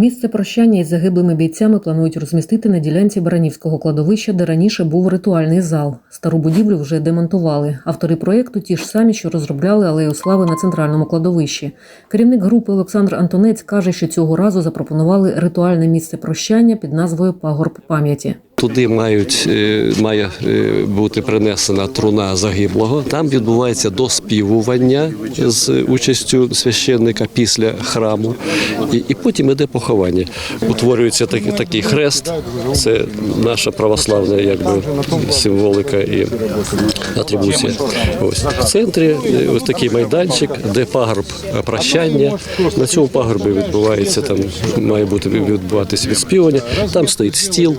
Місце прощання із загиблими бійцями планують розмістити на ділянці Баранівського кладовища, де раніше був ритуальний зал. Стару будівлю вже демонтували. Автори проєкту ті ж самі, що розробляли алею слави на центральному кладовищі. Керівник групи Олександр Антонець каже, що цього разу запропонували ритуальне місце прощання під назвою Пагорб пам'яті. Туди мають е, має е, бути принесена труна загиблого. Там відбувається доспівування з участю священника після храму, і, і потім іде поховання. Утворюється такий, такий хрест. Це наша православна якби символика і атрибуція. Ось в центрі е, ось такий майданчик, де пагорб прощання. На цьому пагорбі відбувається там, має бути відбуватися відспівання. Там стоїть стіл,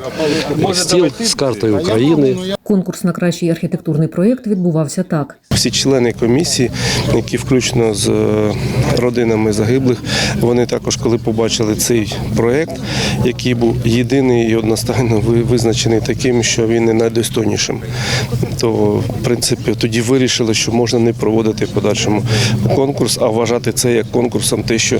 стіл з картою України. Конкурс на кращий архітектурний проєкт відбувався так. Всі члени комісії, які включно з е, родинами загиблих, вони також, коли побачили цей проект, який був єдиний і одностайно визначений таким, що він не найдостойнішим, то в принципі тоді вирішили, що можна не проводити в подальшому конкурс, а вважати це як конкурсом, те, що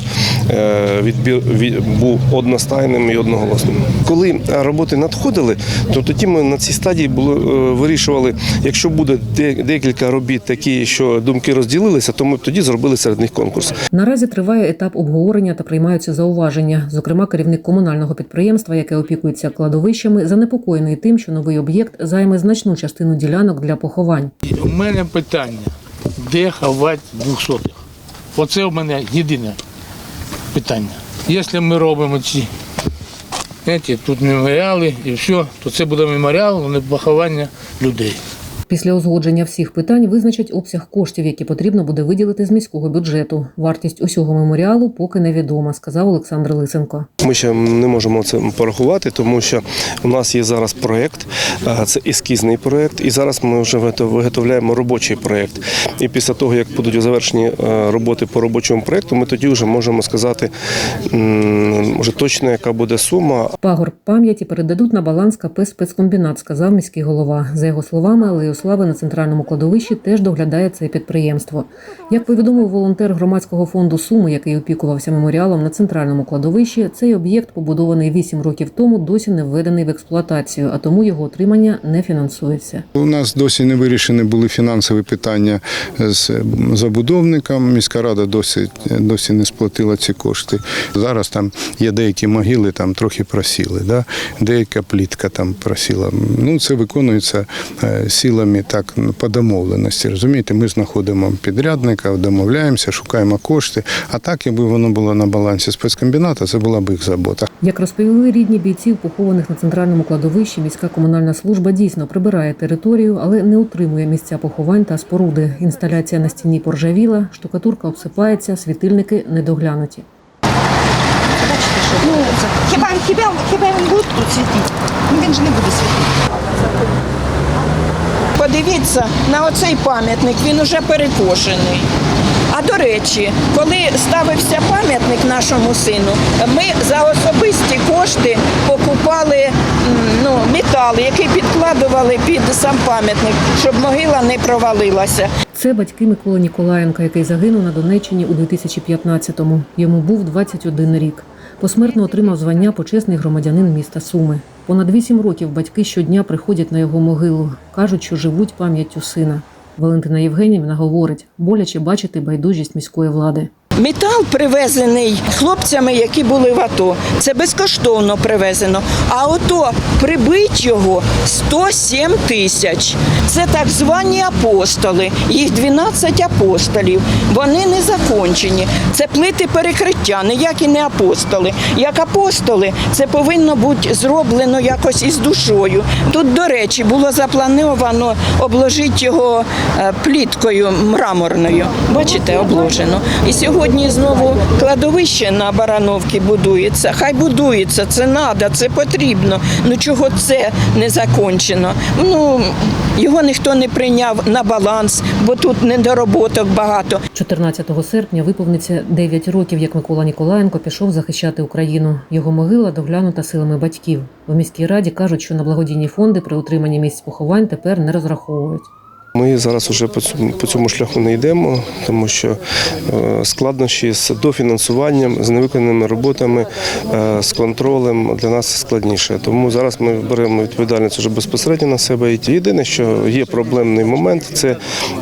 е, відбір від- був одностайним і одноголосним. Коли роботи надходили, то тоді ми на цій стадії було е, вирішували, якщо буде декілька робіт такі, що думки розділилися, то ми тоді зробили серед них конкурс. Наразі триває етап обговорення та приймаються зауваження. Зокрема, керівник комунального підприємства, яке опікується кладовищами, занепокоєний тим, що новий об'єкт займе значну частину ділянок для поховань. У мене питання, де ховати двохсотих? Оце у мене єдине питання. Якщо ми робимо ці, знаєте, тут меморіали і все, то це буде меморіал, а не поховання людей. Після узгодження всіх питань визначать обсяг коштів, які потрібно буде виділити з міського бюджету. Вартість усього меморіалу поки невідома, сказав Олександр Лисенко. Ми ще не можемо це порахувати, тому що у нас є зараз проєкт, це ескізний проєкт, і зараз ми вже виготовляємо робочий проєкт. І після того, як будуть завершені роботи по робочому проєкту, ми тоді вже можемо сказати може точно, яка буде сума. Пагорб пам'яті передадуть на баланс КП спецкомбінат, сказав міський голова. За його словами, алею слави на центральному кладовищі теж доглядає це підприємство. Як повідомив волонтер громадського фонду Суми, який опікувався меморіалом на центральному кладовищі, цей об'єкт, побудований 8 років тому, досі не введений в експлуатацію, а тому його отримання не фінансується. У нас досі не вирішені були фінансові питання з забудовником. Міська рада досі, досі не сплатила ці кошти. Зараз там є деякі могили, там трохи просіли, да? деяка плітка там просіла. Ну, це виконується е, силами так ну, по домовленості. Розумієте, ми знаходимо підрядника, домовляємося, шукаємо кошти. А так, якби воно було на балансі спецкомбіната, це була б їх забота. Як розповіли рідні бійців, похованих на центральному кладовищі, міська комунальна служба дійсно прибирає територію, але не утримує місця поховань та споруди. Інсталяція на стіні поржавіла, штукатурка обсипається, світильники недоглянуті. Ну, хіба, хіба, хіба він буде тут світити? Ну, він ж не буде світити. Подивіться на оцей пам'ятник, він уже перекошений. А до речі, коли ставився пам'ятник нашому сину, ми за особисті кошти покупали ну, метал, який підкладували під сам пам'ятник, щоб могила не провалилася. Це батьки Миколи Ніколаєнка, який загинув на Донеччині у 2015-му. Йому був 21 рік. Посмертно отримав звання почесний громадянин міста Суми. Понад вісім років батьки щодня приходять на його могилу. кажуть, що живуть пам'яттю сина. Валентина Євгенівна говорить, боляче бачити байдужість міської влади. Метал привезений хлопцями, які були в АТО. Це безкоштовно привезено. А ото прибить його 107 тисяч. Це так звані апостоли. Їх 12 апостолів. Вони не закончені. Це плити перекриття, ніякі не апостоли. Як апостоли, це повинно бути зроблено якось із душою. Тут, до речі, було заплановано обложити його е, пліткою мраморною. Бачите, обложено. І сьогодні знову кладовище на Барановці будується. Хай будується, це треба, це потрібно. Ну чого це не закончено? Ну його ніхто не прийняв на баланс, бо тут недороботок багато. 14 серпня виповниться 9 років, як Микола Ніколаєнко пішов захищати Україну. Його могила доглянута силами батьків. В міській раді кажуть, що на благодійні фонди при утриманні місць поховань тепер не розраховують. Ми зараз вже по цьому, по цьому шляху не йдемо, тому що е, складнощі з дофінансуванням, з невиконаними роботами, е, з контролем для нас складніше. Тому зараз ми беремо відповідальність вже безпосередньо на себе. І єдине, що є проблемний момент, це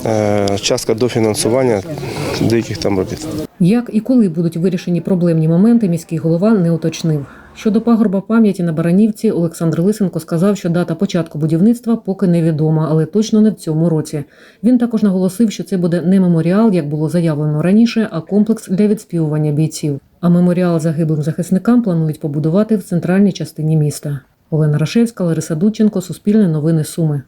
е, частка дофінансування деяких там робіт. Як і коли будуть вирішені проблемні моменти, міський голова не уточнив. Щодо пагорба пам'яті на Баранівці, Олександр Лисенко сказав, що дата початку будівництва поки невідома, але точно не в цьому році. Він також наголосив, що це буде не меморіал, як було заявлено раніше, а комплекс для відспівування бійців. А меморіал загиблим захисникам планують побудувати в центральній частині міста. Олена Рашевська, Лариса Дудченко, Суспільне новини Суми.